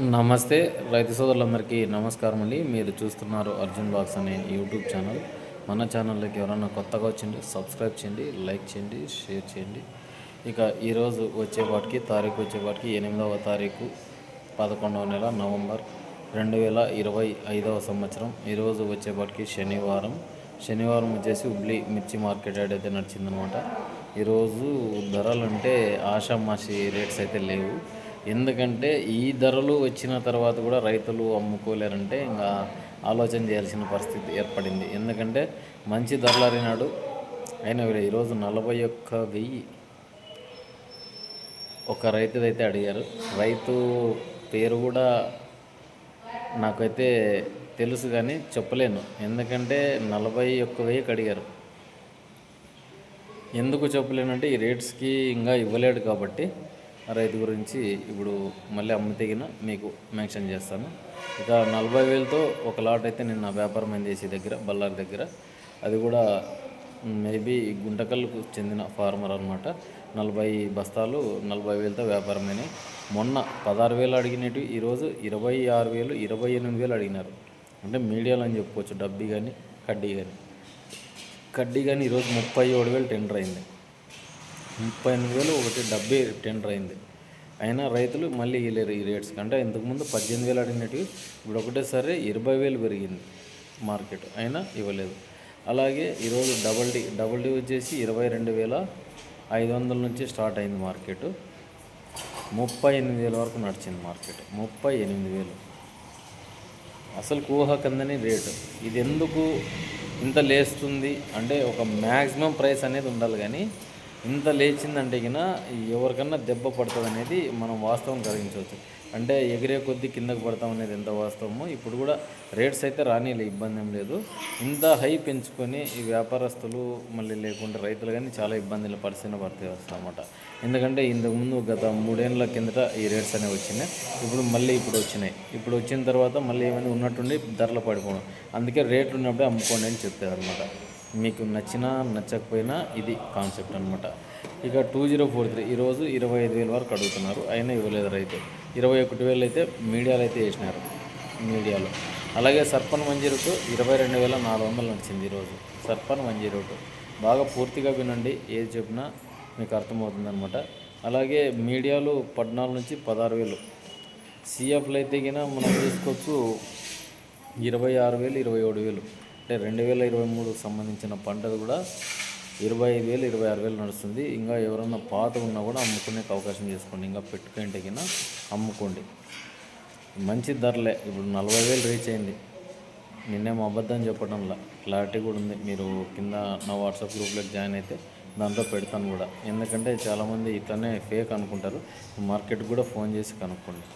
నమస్తే రైతు సోదరులందరికీ నమస్కారం అండి మీరు చూస్తున్నారు అర్జున్ బాక్స్ అనే యూట్యూబ్ ఛానల్. మన ఛానల్లోకి ఎవరైనా కొత్తగా వచ్చింది సబ్స్క్రైబ్ చేయండి లైక్ చేయండి షేర్ చేయండి. ఇక ఈరోజు వచ్చేపాటికి తారీఖు వచ్చేపాటికి ఎనిమిదవ తారీఖు పదకొండవ నెల నవంబర్ రెండు వేల ఇరవై ఐదవ సంవత్సరం. ఈరోజు వచ్చేపాటికి శనివారం. శనివారం వచ్చేసి హుబ్లీ మిర్చి మార్కెట్ యార్డ్ అయితే నడిచిందనమాట. ఈరోజు ధరలు అంటే ఆషామాషి రేట్స్ అయితే లేవు. ఎందుకంటే ఈ ధరలు వచ్చిన తర్వాత కూడా రైతులు అమ్ముకోలేరంటే ఇంకా ఆలోచన చేయాల్సిన పరిస్థితి ఏర్పడింది. ఎందుకంటే మంచి ధరలు అరినాడు. అయినా వీడు ఈరోజు నలభై ఒక్క వెయ్యి ఒక రైతుదైతే అడిగారు. రైతు పేరు కూడా నాకైతే తెలుసు కానీ చెప్పలేను. ఎందుకంటే నలభై ఒక్క వెయ్యికి అడిగారు. ఎందుకు చెప్పలేనంటే ఈ రేట్స్కి ఇంకా ఇవ్వలేడు కాబట్టి రైతు గురించి ఇప్పుడు మళ్ళీ అమ్మితేగిన మీకు మెన్షన్ చేస్తాను. ఇక నలభై వేలతో ఒక లాట్ అయితే నిన్న వ్యాపారం అయింది దగ్గర బళ్ళారి దగ్గర. అది కూడా మేబీ గుంటకల్కు చెందిన ఫార్మర్ అనమాట నలభై బస్తాలు నలభై వేలతో వ్యాపారమైనవి మొన్న పదహారు వేలు అడిగినట్టు ఈరోజు ఇరవై ఆరు వేలు ఇరవై ఎనిమిది వేలు అడిగినారు. అంటే మీడియాలో అని చెప్పుకోవచ్చు డబ్బీ కానీ కడ్డీ కానీ కడ్డీ కానీ ఈరోజు ముప్పై ఏడు వేలు టెండర్ అయింది. ముప్పై ఎనిమిది వేలు ఒకటి డెబ్బై టెండర్ అయింది. అయినా రైతులు మళ్ళీ ఇవ్వలేరు ఈ రేట్స్ కంటే. ఇంతకుముందు పద్దెనిమిది వేలు అడిగినట్టు ఇప్పుడు ఒకటేసారి ఇరవై వేలు పెరిగింది మార్కెట్. అయినా ఇవ్వలేదు. అలాగే ఈరోజు డబల్ డి డబల్ డి వచ్చేసి ఇరవై రెండు వేల ఐదు వందల నుంచి స్టార్ట్ అయింది మార్కెట్. ముప్పై ఎనిమిది వేల వరకు నడిచింది మార్కెట్. ముప్పై ఎనిమిది వేలు. అసలు ఊహకందని రేటు. ఇది ఎందుకు ఇంత లేస్తుంది? అంటే ఒక మ్యాక్సిమం ప్రైస్ అనేది ఉండాలి కానీ ఇంత లేచిందంటే గిన ఎవరికన్నా దెబ్బ పడుతుంది అనేది మనం వాస్తవం కలిగించవచ్చు. అంటే ఎగిరే కొద్దీ కిందకు పడతాం అనేది ఎంత వాస్తవమో ఇప్పుడు కూడా రేట్స్ అయితే రానిలే ఇబ్బంది ఏం లేదు. ఇంత హై పెంచుకొని ఈ వ్యాపారస్తులు మళ్ళీ లేకుంటే రైతులు కానీ చాలా ఇబ్బందులు పరిస్థితి పడితే వస్తామన్నమాట ఎందుకంటే ఇంతకుముందు గత మూడేళ్ళ కిందట ఈ రేట్స్ అనేవి వచ్చినాయి. ఇప్పుడు మళ్ళీ ఇప్పుడు వచ్చినాయి. ఇప్పుడు వచ్చిన తర్వాత మళ్ళీ ఏమైనా ఉన్నట్టుండి ధరలు పడిపోవడం. అందుకే రేట్లు ఉన్నప్పుడే అమ్ముకోండి అని చెప్తారు అనమాట మీకు నచ్చినా నచ్చకపోయినా ఇది కాన్సెప్ట్ అనమాట ఇక టూ జీరో ఫోర్ త్రీ ఈరోజు ఇరవై ఐదు వేల వరకు అడుగుతున్నారు. అయినా ఇవ్వలేదు రైతు. ఇరవై ఒకటి వేలు అయితే మీడియాలో అయితే వేసినారు. మీడియాలో. అలాగే సర్పన్ వన్ జీరో టూ ఇరవై రెండు వేల నాలుగు వందలు నచ్చింది ఈరోజు. సర్పన్ వన్ జీరో టూ బాగా పూర్తిగా వినండి. ఏది చెప్పినా మీకు అర్థమవుతుంది అనమాట అలాగే మీడియాలు పద్నాలుగు నుంచి పదహారు వేలు. సిఎఫ్లు అయితే కినా మనం తీసుకోవచ్చు ఇరవై ఆరు వేలు ఇరవై ఏడు వేలు. అంటే రెండు వేల ఇరవై మూడుకు సంబంధించిన పంటది కూడా ఇరవై ఐదు వేలు ఇరవై ఆరు వేలు నడుస్తుంది. ఇంకా ఎవరన్నా పాత ఉన్నా కూడా అమ్ముకునే అవకాశం చేసుకోండి. ఇంకా పెట్టుకుంటే కింద అమ్ముకోండి. మంచి ధరలే. ఇప్పుడు నలభై వేలు రీచ్ అయింది. నిన్నేం అబద్ధం చెప్పడంలా క్లారిటీ కూడా ఉంది. మీరు కింద నా వాట్సాప్ గ్రూప్లోకి జాయిన్ అయితే దాంట్లో పెడతాను కూడా. ఎందుకంటే చాలామంది ఇట్లానే ఫేక్ అనుకుంటారు. మార్కెట్ కూడా ఫోన్ చేసి కనుక్కోండి.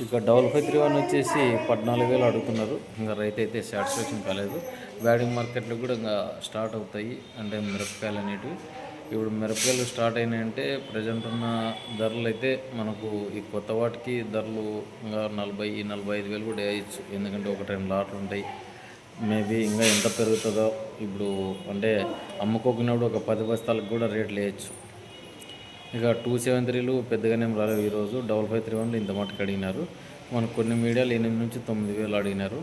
ఇక డబల్ ఫైవ్ త్రీ వన్ వచ్చేసి పద్నాలుగు వేలు అడుగుతున్నారు. ఇంకా రైతు అయితే సాటిస్ఫాక్షన్ కాలేదు. బ్యాడింగ్ మార్కెట్లో కూడా ఇంకా స్టార్ట్ అవుతాయి. అంటే మిరపకాయలు అనేటివి. ఇప్పుడు మిరపకాయలు స్టార్ట్ అయినాయంటే ప్రజెంట్ ఉన్న ధరలు అయితే మనకు ఈ కొత్త వాటికి ధరలు ఇంకా నలభై నలభై ఐదు వేలు కూడా వేయచ్చు. ఎందుకంటే ఒక రెండు లాట్లు ఉంటాయి. మేబీ ఇంకా ఎంత పెరుగుతుందో ఇప్పుడు అంటే అమ్ముకోకున్నప్పుడు ఒక పది బస్తాలకు కూడా రేట్లు వేయచ్చు. ఇక టూ సెవెన్ త్రీలు పెద్దగానే రాలేదు ఈరోజు. డబల్ ఫైవ్ త్రీ వన్లు ఇంత మటుకు అడిగినారు. మనకు కొన్ని మీడియాలు ఎనిమిది నుంచి తొమ్మిది వేలు అడిగినారు.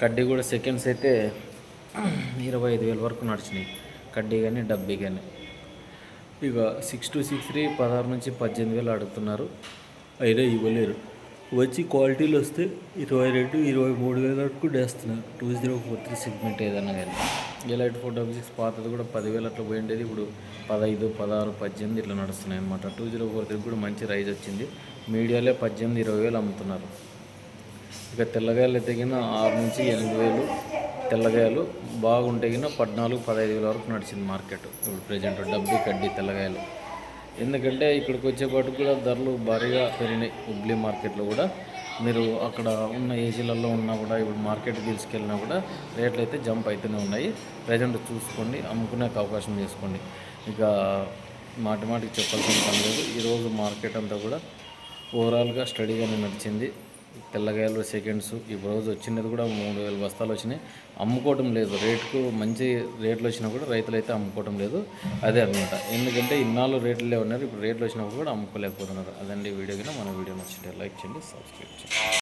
కడ్డీ కూడా సెకండ్స్ అయితే ఇరవై ఐదు వేల వరకు నడిచినాయి. కడ్డీ కానీ డబ్బీ కానీ ఇక సిక్స్ టు సిక్స్ త్రీ పదహారు నుంచి పద్దెనిమిది వేలు అడుగుతున్నారు. అయినా ఇవ్వలేరు. వచ్చి క్వాలిటీలు వస్తే ఇరవై రెండు ఇరవై మూడు వేల వరకు వేస్తున్నారు. Two zero four three segment ఏదైనా కానీ. ఎలైట్ ఫోర్ డబుల్ సిక్స్ పాతది కూడా పదివేలు అట్లా పోయిండేది. ఇప్పుడు పదహైదు పదహారు పద్దెనిమిది ఇట్లా నడుస్తున్నాయి అనమాట టూ జీరో ఫోర్ త్రీ కూడా మంచి రైజ్ వచ్చింది. మీడియాలో పద్దెనిమిది ఇరవై వేలు అమ్ముతున్నారు. ఇక తెల్లగాయలు ఎదిగిన ఆరు నుంచి ఎనిమిది వేలు. తెల్లగాయలు బాగుంటే కింద పద్నాలుగు పదహైదు వేల వరకు నడిచింది మార్కెట్. ఇప్పుడు ప్రజెంట్ డబ్బీ కడ్డీ తెల్లగాయలు. ఎందుకంటే ఇక్కడికి వచ్చేపాటికి కూడా ధరలు భారీగా పెరిగినాయి హుబ్లీ మార్కెట్లో కూడా. మీరు అక్కడ ఉన్న ఏజీలలో ఉన్నా కూడా ఇప్పుడు మార్కెట్ తీసుకెళ్ళినా కూడా రేట్లు అయితే జంప్ అవుతూనే ఉన్నాయి. ప్రజెంట్ చూసుకోండి అమ్ముకునే అవకాశం చేసుకోండి. ఇక మాటి మాటికి చెప్పాల్సిన పని లేదు. ఈరోజు మార్కెట్ అంతా కూడా ఓవరాల్గా స్టడీగానే నడిచింది. తెల్లగాయలు సెకండ్స్ ఈ రోజు వచ్చినది కూడా మూడు వేల బస్తాలు వచ్చినాయి. అమ్ముకోవటం లేదు. రేటుకు మంచి రేట్లు వచ్చినా కూడా రైతులు అయితే అమ్ముకోవటం లేదు. అదే అనమాట ఎందుకంటే ఇన్నాళ్ళు రేట్లే ఉన్నారు. ఇప్పుడు రేట్లు వచ్చినప్పుడు కూడా అమ్ముకోలేకపోతున్నారు. అదండి వీడియో కింద. మన వీడియో నచ్చితే లైక్ చేయండి సబ్స్క్రైబ్ చేయండి.